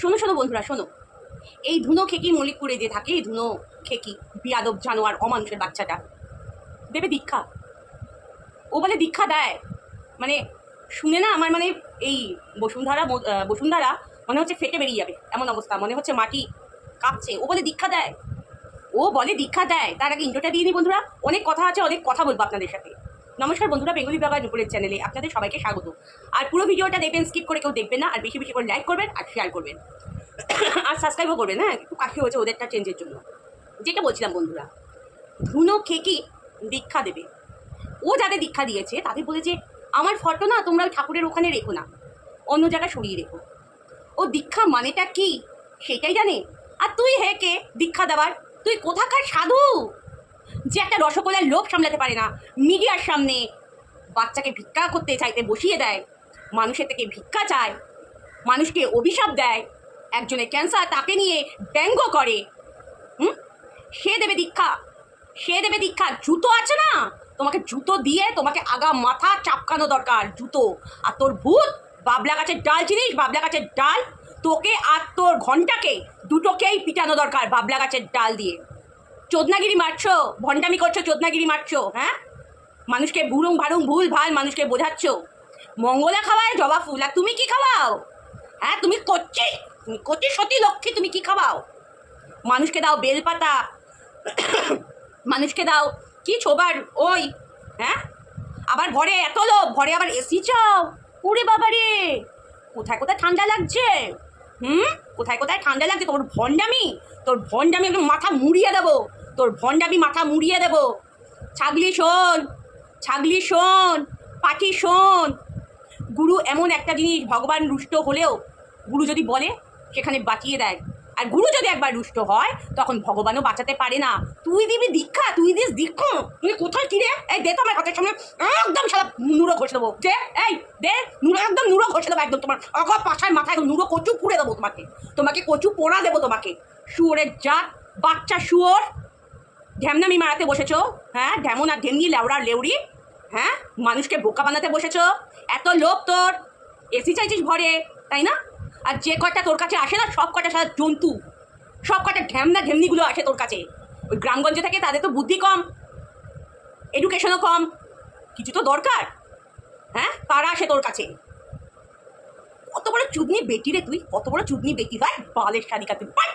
শোনো শোনো বন্ধুরা, শোনো। এই ধুনো খেকি মলিকপুরে যে থাকে, এই ধুনো খেকি বিয়াদব জানোয়ার, অমানুষের বাচ্চাটা, দেবে দীক্ষা। ও বলে দীক্ষা দেয়। মানে শুনে না আমার মানে এই বসুন্ধরা বসুন্ধরা মনে হচ্ছে ফেটে বেরিয়ে যাবে, এমন অবস্থা, মনে হচ্ছে মাটি কাঁপছে। ও বলে দীক্ষা দেয়। ও বলে দীক্ষা দেয়। তার আগে ইন্টোটা দিয়ে নিই বন্ধুরা। অনেক কথা আছে, অনেক কথা বলব আপনাদের সাথে। নমস্কার বন্ধুরা, বেঙ্গলি ব্লগার দুপুরের চ্যানেলে আপনাদের সবাইকে স্বাগত। আর পুরো ভিডিওটা দেখবেন স্কিপ করে কেউ দেখবেন না, আর বেশি বেশি করে লাইক করবেন আর শেয়ার করবেন। আর সাবস্ক্রাইবও করবেন হ্যাঁ? একটু কাশি হয়েছে ওদেরটা চেঞ্জের জন্য। যেটা বলছিলাম বন্ধুরা, ধুনো খেকি দীক্ষা দেবে। ও যাদের দীক্ষা দিয়েছে, তাদের বলেছে, আমার ফটো না তোমরা ঠাকুরের ওখানে রেখো না, অন্য জায়গায় সরিয়ে রেখো। ও দীক্ষা মানেটা কি? সেটাই জানে? আর তুই হে কে দীক্ষা দেওয়ার? তুই কোথাকার সাধু? যে একটা রসগোল্লার লোভ সামলাতে পারে না। মিডিয়ার সামনে বাচ্চাকে ভিক্ষা করতে চাইতে বসিয়ে দেয়। মানুষের থেকে ভিক্ষা চায়। মানুষকে অভিশাপ দেয়। একজনের ক্যান্সার তাকে নিয়ে ব্যঙ্গ করে। হুম? সে দেবে দীক্ষা। সে দেবে দীক্ষা। জুতো আছে না? তোমাকে জুতো দিয়ে তোমাকে আগা মাথা চাপকানো দরকার, জুতো। আর তোর ভূত, বাবলা গাছের ডাল চিনিস? বাবলা গাছের ডাল? তোকে আর তোর ঘন্টাকে দুটোকেই পিটানো দরকার বাবলা গাছের ডাল দিয়ে। চোদনাগিরি মারছো? ভণ্ডামি করছ, চোদনাগিরি মারছো হ্যাঁ? মানুষকে ভুরুং ভারুং ভুল ভালো মানুষকে বোঝাচ্ছ। মঙ্গলা খাওয়ায় জবা ফুল, আর তুমি কি খাওয়াও? হ্যাঁ তুমি করছে তুমি করছে সতী লক্ষ্মী, তুমি কি খাওয়াও? মানুষকে দাও বেলপাতা, মানুষকে দাও কি ছোবার ওই হ্যাঁ? আবার ঘরে এত লোক ঘরে আবার এসি চাও? ওরে বাবা রে কোথায় কোথায় ঠান্ডা লাগছে? হুম? কোথায় কোথায় ঠান্ডা লাগছে? তোর ভণ্ডামি তোর ভণ্ডামি একদম মাথা মুড়িয়ে দেবো। তোর ভণ্ডামি মাথা মুড়িয়ে দেবো। ছাগলি শোন ছাগলি শোন, পাখি শোন। গুরু এমন একটা জিনিস ভগবান রুষ্ট হলেও গুরু যদি বলে, সেখানে বাঁচিয়ে দেয়। আর গুরু যদি একবার রুষ্ট হয়, তখন ভগবানও বাঁচাতে পারে না। তুই দিবি দীক্ষা, তুই দিস দীক্ষা। তুই কোথায় কিরে? এই দে তো আমার কথার সামনে একদম সারা নুরো ঘষে দেবো। দে এই দে নুরো একদম নুরো ঘষে দেবো একদম তোমার অগ পাশায় মাথায় নুরো কচু পুড়ে দেবো তোমাকে। তোমাকে কচু পোড়া দেবো তোমাকে। শুয়োরের জাত, বাচ্চা শুয়োর ঢ্যামনামি মারাতে বসেছো? হ্যাঁ? ঢ্যামন আর ঢেমনি লেওড়ার লেউড়ি হ্যাঁ? মানুষকে বোকা বানাতে বসেছো? এত লোক তোর। এসি চাইছিস ঘরে, তাই না? আর যে কটা তোর কাছে আসে না, সব কটা সারা জন্তু। সব কটা ঢ্যামনা, ঢেমনিগুলো আসে তোর কাছে। ওই গ্রামগঞ্জে থাকে তাদের তো বুদ্ধি কম এডুকেশনও কম। কিছু তো দরকার হ্যাঁ? তারা আসে তোর কাছে। কত বড় চুদনি বেটি রে তুই, কত বড় চুদনি বেটি। ভাই, বালের শালিকা তুই। ভাই,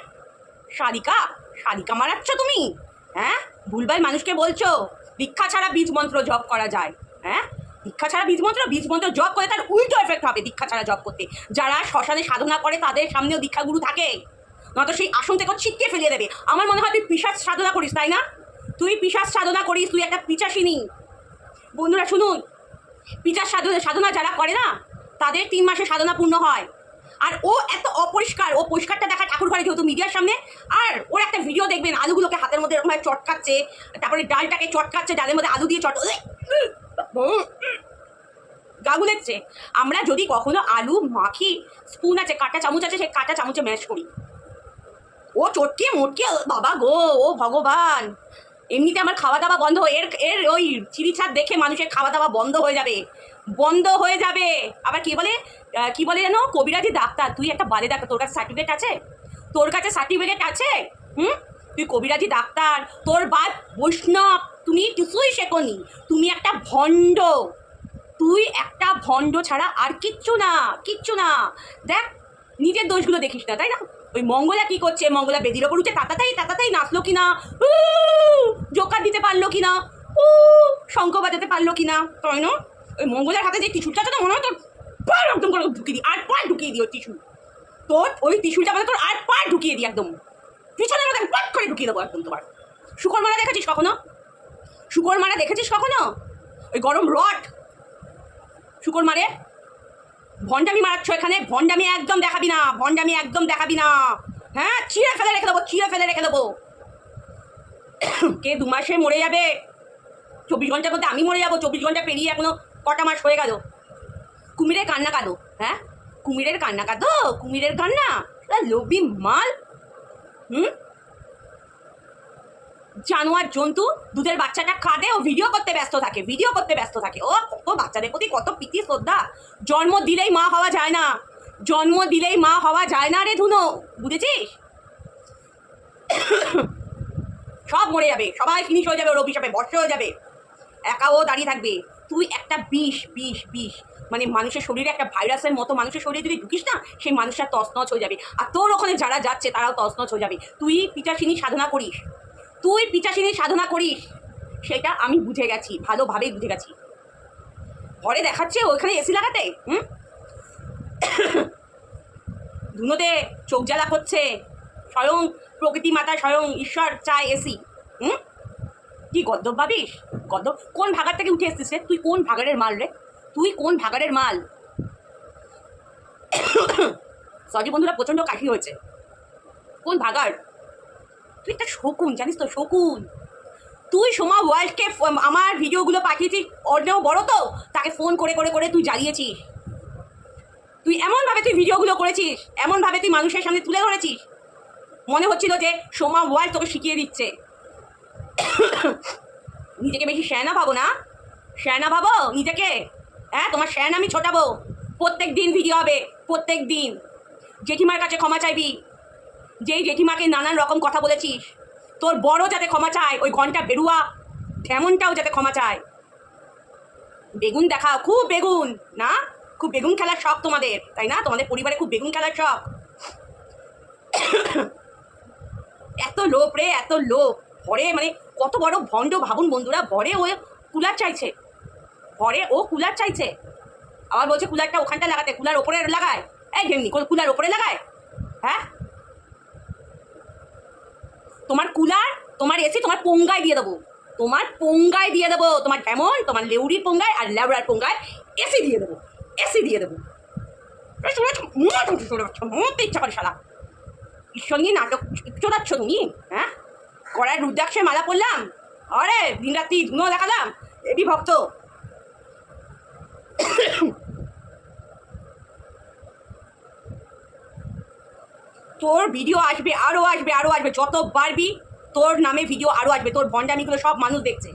শালিকা শালিকা মারাচ্ছ তুমি। হ্যাঁ? ভুলভাল মানুষকে বলছো? দীক্ষা ছাড়া বীজ মন্ত্র জপ করা যায়। হ্যাঁ? দীক্ষা ছাড়া বীজ মন্ত্র? বীজ মন্ত্র জপ করে তার উল্টো এফেক্ট হবে দীক্ষা ছাড়া জপ করতে। যারা শ্মশানে সাধনা করে, তাদের সামনেও দীক্ষাগুরু থাকে। নয়তো সেই আসন থেকে ছিটকে ফেলিয়ে দেবে। আমার মনে হয় তুই পিসাজ সাধনা করিস, তাই না? তুই পিসাজ সাধনা করিস, তুই একটা পিচাসিনী। বন্ধুরা, শুনুন। পিচার সাধনা সাধনা যারা করে না, তাদের তিন মাসে সাধনা পূর্ণ হয়। আর ও এত অপরিষ্কার, ও পরিষ্কারটা দেখা ঠাকুর ঘরে যেহেতু মিডিয়ার সামনে, আর ওর একটা ভিডিও দেখবেন, আলুগুলোকে হাতের মধ্যে এরকমভাবে চটকাচ্ছে, তারপরে ডালটাকে চটকাচ্ছে, ডালের মধ্যে আলু দিয়ে চট গাগু দেখছে আমরা যদি কখনো আলু, মাখি, স্পুন আছে, কাঁটা চামচ আছে, সেই কাঁটা চামচে ম্যাশ করি। ও চটকে মোটকে বাবা গো, ও ভগবান। এমনিতে আমার খাওয়া দাওয়া বন্ধ এর এর ওই চিড়িছাদ দেখে মানুষের খাওয়া দাওয়া বন্ধ হয়ে যাবে। বন্ধ হয়ে যাবে। আবার কি বলে? কি বলে জানো কবিরাজি ডাক্তার। তুই একটা বাদে ডাক্তার, তোর কাছে সার্টিফিকেট আছে? তোর কাছে সার্টিফিকেট আছে? হুম? তুই কবিরাজি ডাক্তার। তোর বাদ বৈষ্ণব। তুমি কিছুই শেখনি। তুমি একটা ভণ্ড। তুই একটা ভণ্ড ছাড়া আর কিচ্ছু না কিচ্ছু না। দেখ, নিজের দোষগুলো দেখিস না, তাই না? ওই মঙ্গলা কি করছে? মঙ্গলা বেদির ওপর উঠে তাতাতাই তাতাতাই নাচলো কিনা? জোকার দিতে পারল কিনা? উ শঙ্খ বাজাতে পারল কিনা? তাই না? ওই মঙ্গলার হাতে যে টিস্যুটা আছে মনে হয় তোর পার একদম করে ঢুকিয়ে দিই আর পার ঢুকিয়ে দিই ওই টিস্যু। তোর ওই টিস্যুটা মানে তোর আর পার ঢুকিয়ে দিই একদম। পিছনের মধ্যে পাট করে ঢুকিয়ে দেবো একদম তোমার। শুকর মারা দেখেছিস কখনো? শুকর মারা দেখেছিস কখনো? ওই গরম রড। শুকর মারে। ভণ্ডামি মারাচ্ছ এখানে, ভণ্ডামি একদম দেখাবি না, ভণ্ডামি একদম দেখাবি না। হ্যাঁ চিড়ে ফেলে রেখে দেবো, চিড়ে ফেলে রেখে দেবো। কে দু মাসে মরে যাবে? চব্বিশ ঘণ্টার মধ্যে আমি মরে যাব, চব্বিশ ঘণ্টা পেরিয়ে এখনও কটা মাস হয়ে গেল? কুমিরের কান্না কাঁদো হ্যাঁ? কুমিরের কান্না কাঁদো, কুমিরের কান্না? লোভী মাল। হুম? জানোয়ার জন্তু দুধের বাচ্চাটা কাঁদে ও ভিডিও করতে ব্যস্ত থাকে ভিডিও করতে ব্যস্ত থাকে। ও কত বাচ্চাদের প্রতি কত প্রীতি, শ্রদ্ধা। জন্ম দিলেই মা হওয়া যায় না। জন্ম দিলেই মা হওয়া যায় না রে ধুনো, বুঝেছিস? সব মরে যাবে, সবাই ফিনিশ হয়ে যাবে ওর অভিশাপে, বর্ষ হয়ে যাবে। একা ও দাঁড়িয়ে থাকবে। তুই একটা বিষ বিষ বিষ। মানে মানুষের শরীরে একটা ভাইরাসের মতো মানুষের শরীরে যদি ঢুকিস না, সেই মানুষটা তছনছ হয়ে যাবে। আর তোর ওখানে যারা যাচ্ছে, তারাও তছনছ হয়ে যাবে। তুই পিচাসিনী সাধনা করিস। তুই পিচাসিনী সাধনা করিস। সেটা আমি বুঝে গেছি, ভালোভাবেই বুঝে গেছি। ঘরে দেখাচ্ছে ওইখানে এসি লাগাতে? হুম? ধুনোতে চোখ জ্বালা করছে। স্বয়ং প্রকৃতি মাতা স্বয়ং ঈশ্বর চায় এসি। হুম? কি গদ্দব ভাবিস? গদ্দব কোন ভাগার থেকে উঠে এসছিস তুই কোন ভাগাড়ের মাল রে? তুই কোন ভাগাড়ের মাল? সরি বন্ধুরা, প্রচণ্ড কাশি হয়েছে। কোন ভাগার তুই একটা শকুন, জানিস তো, শকুন। তুই সোমা ওয়ার্ল্ডকে আমার ভিডিওগুলো পাঠিয়েছিস অর্ধেও বড় তো, তাকে ফোন করে করে করে তুই জ্বালিয়েছিস। তুই এমনভাবে তুই ভিডিওগুলো করেছিস, এমনভাবে তুই মানুষের সামনে তুলে ধরেছিস। মনে হচ্ছিল যে সোমা ওয়ার্ল্ড তোকে শিখিয়ে দিচ্ছে। নিজেকে বেশি শ্যানা ভাবো না? শ্যানা ভাবো নিজেকে? হ্যাঁ তোমার শ্যান আমি ছোটাবো। প্রত্যেক দিন ভিডিও হবে প্রত্যেক দিন জেঠিমার কাছে ক্ষমা চাইবি। যেই জেঠিমাকে নানান রকম কথা বলেছিস, তোর বড় যাতে ক্ষমা চায়, ওই ঘণ্টা বেরুয়া, তেমনটাও যাতে ক্ষমা চায়। বেগুন দেখাও, খুব বেগুন, না? খুব বেগুন খেলার শখ তোমাদের, তাই না? তোমাদের পরিবারে খুব বেগুন খেলার শখ। এত লোভ রে, এত লোভ। পরে মানে কত বড় ভণ্ড ভাবুন বন্ধুরা, ভরে ও কুলার চাইছে। ভরে ও কুলার চাইছে। আবার বলছে, কুলারটা ওখানটা লাগাতে, কুলার ওপরে লাগায়। এই ঘেমনি কুলার ওপরে লাগায়? হ্যাঁ? তোমার কুলার, তোমার এসি, তোমার পোঙ্গায় দিয়ে দেবো। তোমার পোঙ্গায় দিয়ে দেবো। তোমার যেমন তোমার লেউরির পোঙ্গায় আর লেবড়ার পোঙ্গায় এসি দিয়ে দেবো। এসি দিয়ে দেবো। মরতে ইচ্ছা করে শালা। ঈশ্বর নিয়ে নাটক চোদাচ্ছ তুমি হ্যাঁ? কড়ায় রুদ্রাক্ষের মালা পরলাম। আরে দিন রাত্রি ধুনো দেখালাম। এবি ভক্ত? তোর ভিডিও আসবে আরও আসবে আরও আসবে। যত বাড়বি তোর নামে ভিডিও আরও আসবে। তোর ভণ্ডামিগুলো সব মানুষ দেখছে।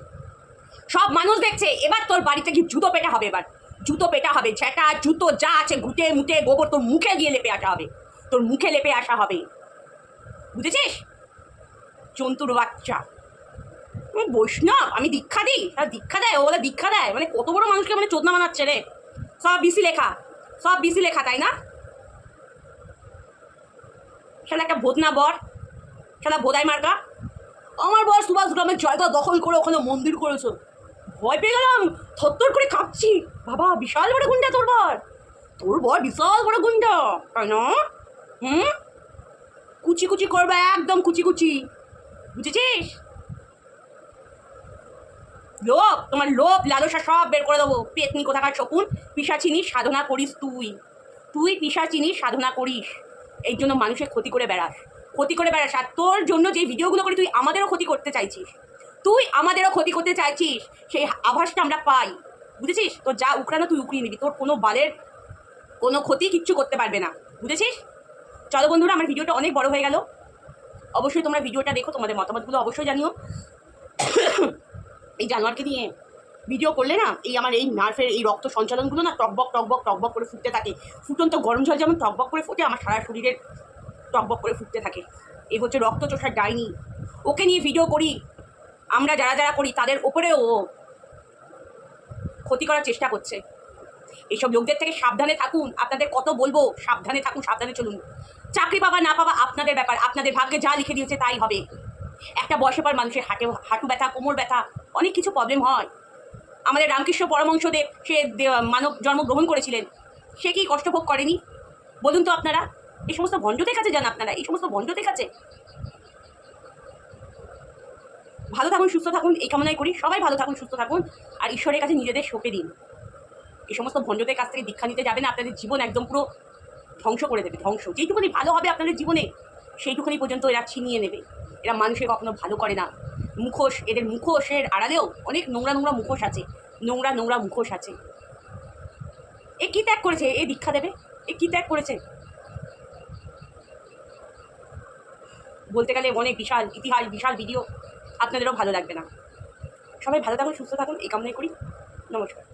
সব মানুষ দেখছে। এবার তোর বাড়িতে কি জুতো পেটা হবে এবার। জুতো পেটা হবে। ঝেঁটা জুতো যা আছে, ঘুটে মুটে গোবর তোর মুখে গিয়ে লেপে আসা হবে। তোর মুখে লেপে আসা হবে। বুঝেছিস? জন্তুর বাচ্চা। বৈষ্ণব, আমি দীক্ষা দিই? আর দীক্ষা দেয়, ও বলে দীক্ষা দেয়। মানে কত বড় মানুষকে মানে চোদনা বানাচ্ছে রে। সব বিসি লেখা, সব বিসি লেখা, তাই না? সেটা একটা ভোদনা বর সেটা ভোদাই মার্কা। আমার বর সুভাষ গ্রামের জায়গা দখল করে ওখানে মন্দির করেছ। ভয় পেয়ে গেলাম, থরথর করে কাঁপছি। বাবা, বিশাল বড় গুন্ডা তোর বর। তোর বর বিশাল বড় গুন্ডা, তাই না? হুম? কুচি কুচি করবে, একদম কুচি কুচি। বুঝেছিস? লোভ, তোমার লোভ, লালসা সব বের করে দেবো। পেতনি কোথাকার শকুন? পিসাচিনি সাধনা করিস তুই। তুই পিসাচিনি সাধনা করিস। এই জন্য মানুষের ক্ষতি করে বেড়াস। ক্ষতি করে বেড়াস। আর তোর জন্য যে ভিডিওগুলো করে তুই আমাদেরও ক্ষতি করতে চাইছিস, তুই আমাদেরও ক্ষতি করতে চাইছিস, সেই আভাসটা আমরা পাই। বুঝেছিস? তোর যা উকড়ানো তুই উকড়িয়ে নিবি। তোর কোনো বালের কোনো ক্ষতি কিচ্ছু করতে পারবে না। বুঝেছিস? চলো বন্ধুরা, আমার ভিডিওটা অনেক বড় হয়ে গেল। অবশ্যই তোমরা ভিডিওটা দেখো, তোমাদের মতামতগুলো অবশ্যই জানিও। এই জানোয়ারকে নিয়ে ভিডিও করলে না, এই আমার এই নার্ভের এই রক্ত সঞ্চালনগুলো না টকবক টকবক টকবক করে ফুটতে থাকে। ফুটন্ত গরম জল যেমন টকবক করে ফুটে, আমার সারা শরীরের টকবক করে ফুটতে থাকে। এই হচ্ছে রক্ত চোষার ডাইনি। ওকে নিয়ে ভিডিও করি। আমরা যারা যারা করি, তাদের ওপরেও ও ক্ষতি করার চেষ্টা করছে। এইসব লোকদের থেকে সাবধানে থাকুন। আপনাদের কত বলব, সাবধানে থাকুন, সাবধানে চলুন। চাকরি পাবা, না পাবা, আপনাদের ব্যাপার, আপনাদের ভাগ্যে যা লিখে দিয়েছে তাই হবে। একটা বয়সে পর মানুষের হাটে হাঁটু ব্যথা, কোমর ব্যথা, অনেক কিছু প্রবলেম হয়। আমাদের রামকৃষ্ণ পরমংশদেব সে মানব জন্ম গ্রহণ করেছিলেন। সে কি কষ্ট ভোগ করেনি? বলুন তো আপনারা এই সমস্ত ভণ্ডদের কাছে যান আপনারা, এই সমস্ত ভণ্ডদের কাছে। ভালো থাকুন, সুস্থ থাকুন, এই কামনাই করি, সবাই ভালো থাকুন, সুস্থ থাকুন, আর ঈশ্বরের কাছে নিজেদের সঁপে দিন। এই সমস্ত ভণ্ডদের কাছ থেকে দীক্ষা নিতে যাবেন, আপনাদের জীবন একদম পুরো ধ্বংস করে দেবে, ধ্বংস। যেইটুকুনি ভালো হবে আপনাদের জীবনে, সেইটুকুনি পর্যন্ত এরা ছিনিয়ে নেবে। এরা মানুষের কখনো ভালো করে না। মুখোশ, এদের মুখোশের আড়ালেও অনেক নোংরা নোংরা মুখোশ আছে। নোংরা নোংরা মুখোশ আছে। এ কী ত্যাগ করেছে? এ দীক্ষা দেবে? এ কী ত্যাগ করেছে? বলতে গেলে অনেক বিশাল ইতিহাস, বিশাল ভিডিও আপনাদেরও ভালো লাগবে না। সবাই ভালো থাকুন, সুস্থ থাকুন, এই কামনাই করি। নমস্কার।